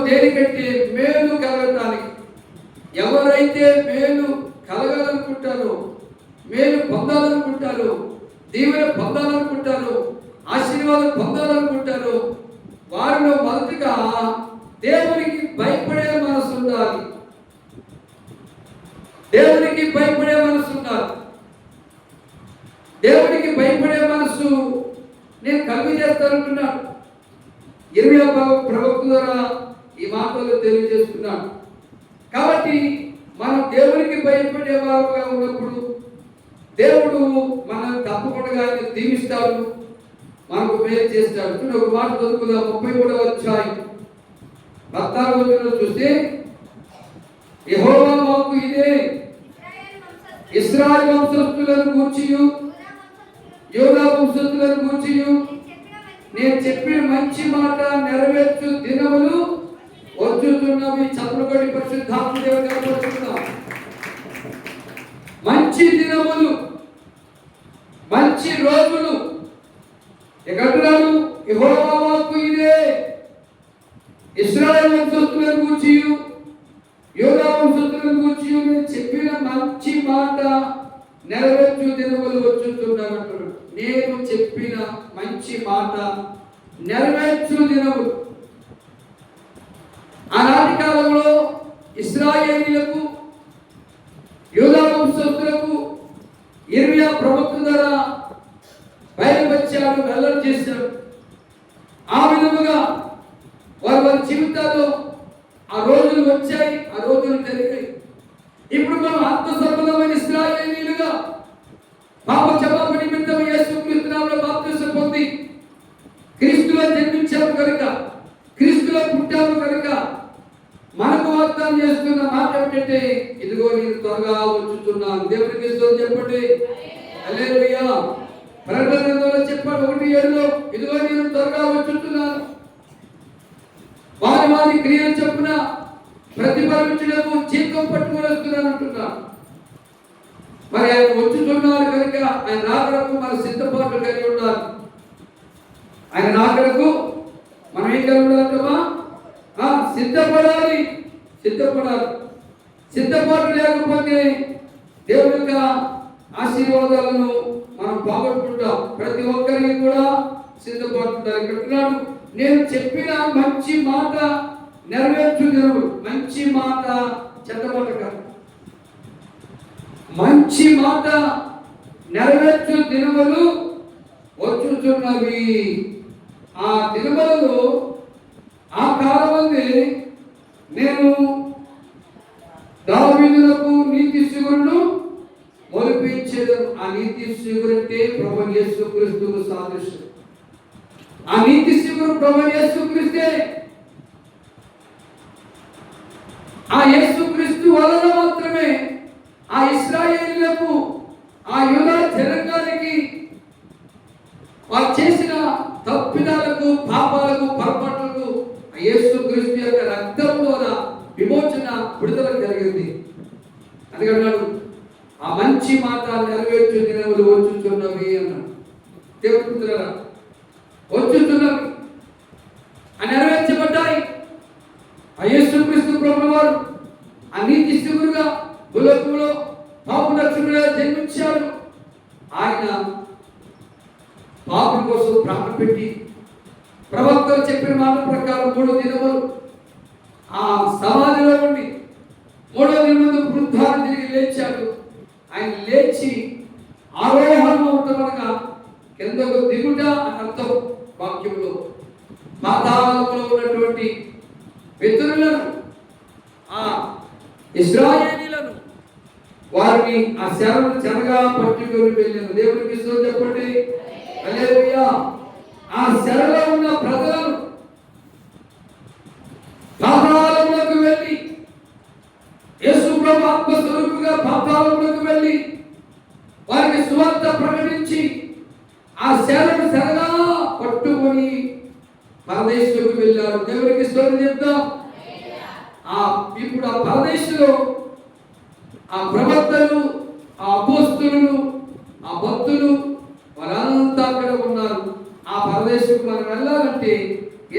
దేనికంటే మేలు కలగటానికి? ఎవరైతే మేలు కలగాలనుకుంటారో మేలు పొందాలనుకుంటారో దీవెన పొందాలనుకుంటారో ఆశీర్వాదం పొందాలనుకుంటారో వారిలో మొదటిగా దేవునికి భయపడే మనసు ఉండాలి. దేవునికి భయపడే మనసు ఉండాలి. దేవునికి భయపడే మనసు నేను కలుగు చేస్తానంటున్నాను ఇరవై ప్రవక్త ద్వారా ఈ మాటలు తెలియజేస్తున్నాను. కాబట్టి మనం దేవునికి భయపడే వారుగా ఉన్నప్పుడు దేవుడు మనల్ని తప్పకుండా దీవిస్తాడు మనకు మేలు చేస్తాడు. చూడండి ఒక మాట చదువుకుందాం. ముప్పై కూడా వచ్చాయి పద్నాలుగు చూస్తే యెహోవా వాక్కు ఇదే ఇస్రాయల్ వంశస్థులను గూర్చియు యోగా వంశస్థులను గూర్చియు నేను చెప్పిన మంచి మాట నెరవేర్చు దినములు వచ్చుతున్నవి చదువుకొని పరిశుద్ధాత్మ దేవుని కనపరుస్తున్నాం మంచి దినములు మంచి రోజులు. ఎక్కడున్నాడు ఇహోవాకు ఇదే. ఇస్రాయల్ వంశస్థులను గూర్చి యోగా వంశస్థులను గూర్చి నేను చెప్పిన మంచి మాట నెరవేర్చు దినములు వచ్చుతున్నాను నేను చెప్పిన మంచి మాట నెరవేర్చు దినములు. ఆనాటి కాలంలో ఇస్రాయేలీలకు యోగా వంశస్థులకు ఇర్మియా ప్రవక్త ద్వారా బయలుపరిచాడు వెల్లడి చేశాడు ఆ విధముగా వారి వారి జీవితాల్లో ఆ రోజులు వచ్చాయి ఆ రోజులు జరిగాయి ఇప్పుడు మనం ఆత్మ సంబంధమైన ఇస్రాయేలీలుగా పాప మనకు వాగ్దానం చేస్తున్న మాట ఏమిటంటే ఇదిగో నేను త్వరగా వచ్చుతున్నాను. దేవుడికి స్తోత్రం చెప్పండి. హల్లెలూయా. ప్రకటన చెప్పాడు ఒకటి ఏడులో ఇదిగో నేను త్వరగా వచ్చుతున్నాను. వారి వారి క్రియలు చెప్పున ప్రతిఫలించడము జీతం పట్టుకొని వస్తున్నాను అంటున్నా. మరి ఆయన వచ్చుతున్నారు కనుక ఆయన రాకడకు మన సిద్ధపాట్లు కలిగి ఉండాలి. ఆయన రాకడకు మనం ఏం కలిగి ఉండాలమ్మా సిద్ధపడాలి. సిద్ధపడాలి. సిద్ధపాటు లేకపోతే దేవుని యొక్క ఆశీర్వాదాలను మనం పోగొట్టుకుంటాం. ప్రతి ఒక్కరికి కూడా సిద్ధపడుతుంటారు ఇక్కడ నేను చెప్పిన మంచి మాట నెరవేర్చు దేవుడు. మంచి మాట చెత్తపడక మంచి మాట నెరవేర్చు దినములు వచ్చుచున్నవి. ఆ దినములలో ఆ కాలమంది నేను దావీదులకు నీతి శివులను మొలిపించేదను. ఆ నీతి శివుడు అంటే ప్రభు యేసు క్రీస్తుకు సాదృశ్యం. ఆ నీతి శివుడు ప్రభు యేసు క్రీస్తే. ఆ యేసు క్రీస్తు వలన మాత్రమే ఆ ఇస్రాయేలీలకు ఆ యుగ జనాంగానికి వారు చేసిన తప్పిదాలకు పాపాలకు పొరపాటు ఆ యేసు క్రీస్తు యొక్క రక్తం ద్వారా విమోచన విడుదల కలిగింది. అందుకన్నాడు ఆ మంచి మాట నెరవేర్చు దినములు వచ్చుచున్నవి అన్నాడు. దేవుడు పుత్రులారా, వచ్చుచున్నవి ఆ నెరవేర్చబడ్డాయి. ఆ యేసు క్రీస్తు ప్రభు వారు ఆ నీతి శివుడుగా భూలోకంలో పాపు రక్షకుడుగా జన్మించాడు ఆయన పాపం కోసం ప్రాణం పెట్టి ప్రవక్తలు చెప్పిన మాట ప్రకారం మూడు దినములు ఆ సమాధిలో ఉండి మూడో దినములు వృద్ధాన్ని తిరిగి లేచాడు. ఆయన లేచి ఆరోహణం అవుతామనగా కిందకు దిగుట అని అర్థం వాక్యంలో. పాతాళంలో ఉన్నటువంటి మిత్రులను ఆ ఇస్రాయేలీలను వారిని ఆ శరణు చెరగా పట్టుకొని వెళ్ళిన. దేవుడికి స్తోత్రం చెప్పండి. హల్లెలూయా. ఆ శరలో ఉన్న ప్రజలను పాతాళంలోకి వెళ్ళి యేసు ప్రభు ఆత్మస్వరూపుగా పాతాళంలోకి వెళ్ళి వారికి సువార్త ప్రకటించి ఆ శరణు శరగా పట్టుకొని పరదేశంలోకి వెళ్ళారు. దేవునికి స్వరం చెప్తాం ఆ ఇప్పుడు ఆ పరదేశంలో ఆ ప్రవర్తలు ఆ అపోస్తులు